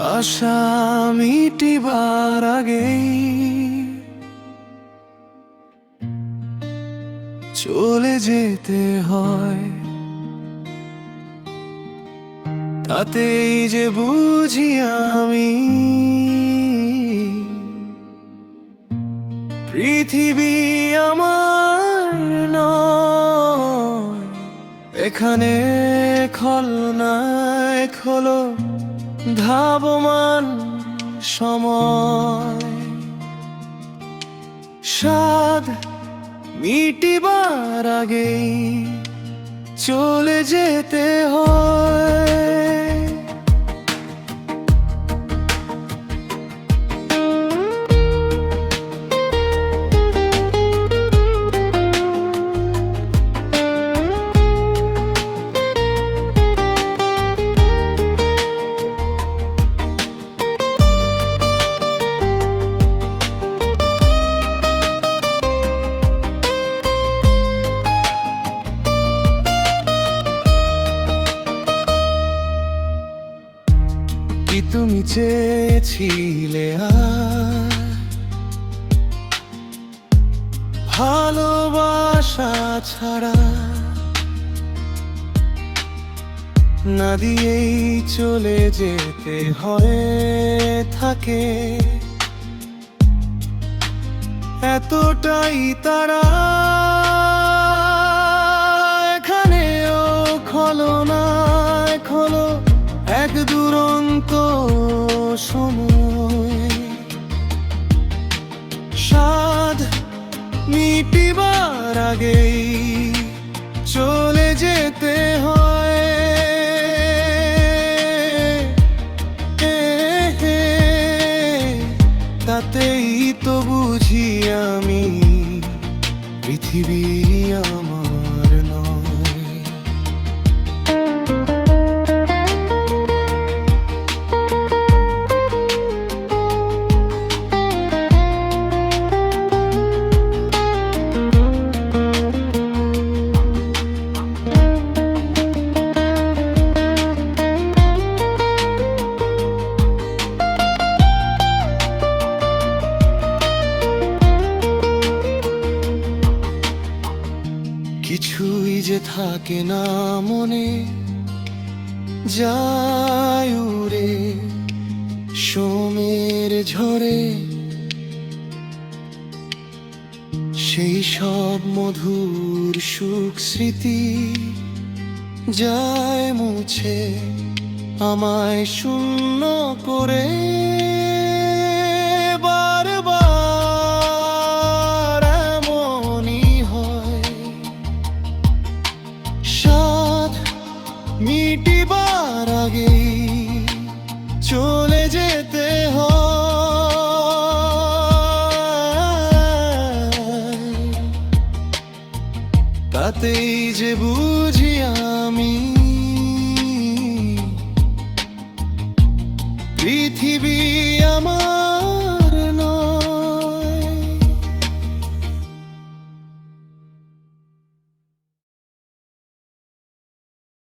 আশা মিটিবার আগেই চলে যেতে হয়। তাতেই যে বুঝি আমি পৃথিবী আমার নয়, এখানে খলনায় খোলো ধাবমান সময়। মিটিবার আগেই চলে যেতে হয়। কি তুমি চেয়েছিলে ভালোবাসা ছাড়া না দিয়েই চলে যেতে হয় থাকে। এতটাই তারা দুরন্ত সময়। স্বাদ মিটিবার আগেই চলে যেতে হয়। তাতেই তো বুঝি আমি পৃথিবী আমার। কিছুই যে থাকে না মনে। যায় উড়ে সোমের ঝরে সেই সব মধুর সুখ স্মৃতি যায় মুছে, আমায় শূন্য করে। মিটিবার আগে চলে যেতে তাতেই যে বুঝি আমি পৃথিবী